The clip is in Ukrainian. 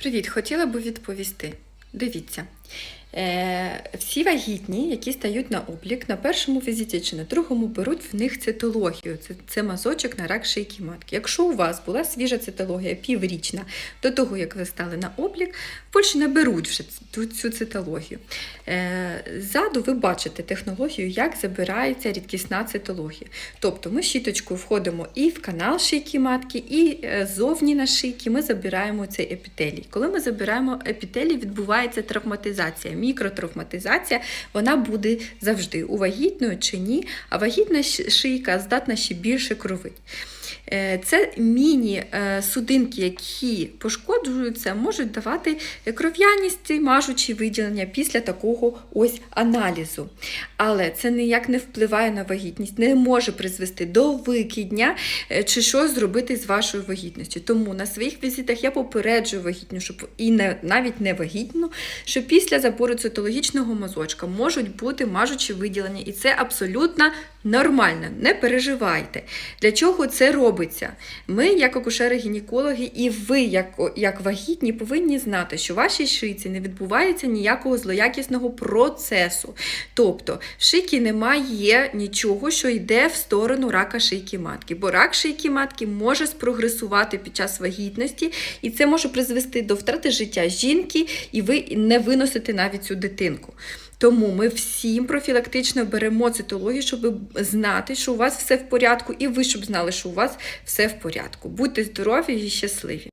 Привіт, хотіла би відповісти. Дивіться, всі вагітні, які стають на облік, на першому візиті чи на другому беруть в них цитологію. Це, це мазочок на рак шийки матки. Якщо у вас була свіжа цитологія піврічна до того, як ви стали на облік, Польщі не беруть вже цю, цю цитологію. Е, ззаду ви бачите технологію, як забирається рідкісна цитологія. Тобто ми щіточкою входимо і в канал шийки матки, і е, зовні на шийки ми забираємо цей епітелій. Коли ми забираємо епітелій, відбувається травматизація, мікротравматизація, вона буде завжди у вагітної чи ні, а вагітна шийка здатна ще більше кровить. Е, Це міні-судинки, які пошкоджуються, можуть давати кров'яність, мажучі виділення після такого ось аналізу. Але це ніяк не впливає на вагітність, не може призвести до викидня е, чи щось зробити з вашою вагітністю. Тому на своїх візитах я попереджую вагітню, щоб і не навіть не вагітну, що після забору цитологічного мазочка можуть бути мажучі виділення, і це абсолютно нормально. Не переживайте. Для чого це робиться? Ми, як акушери-гінекологи, і ви, як, як вагітні, повинні знати, що в вашій шийці не відбувається ніякого злоякісного процесу. Тобто в шийці немає нічого, що йде в сторону рака шийки матки, бо рак шийки матки може спрогресувати під час вагітності, і це може призвести до втрати життя жінки, і ви не виносите навіть цю дитинку. Тому ми всім профілактично беремо цитологію, щоб знати, що у вас все в порядку, і ви щоб знали, що у вас все в порядку. Будьте здорові і щасливі!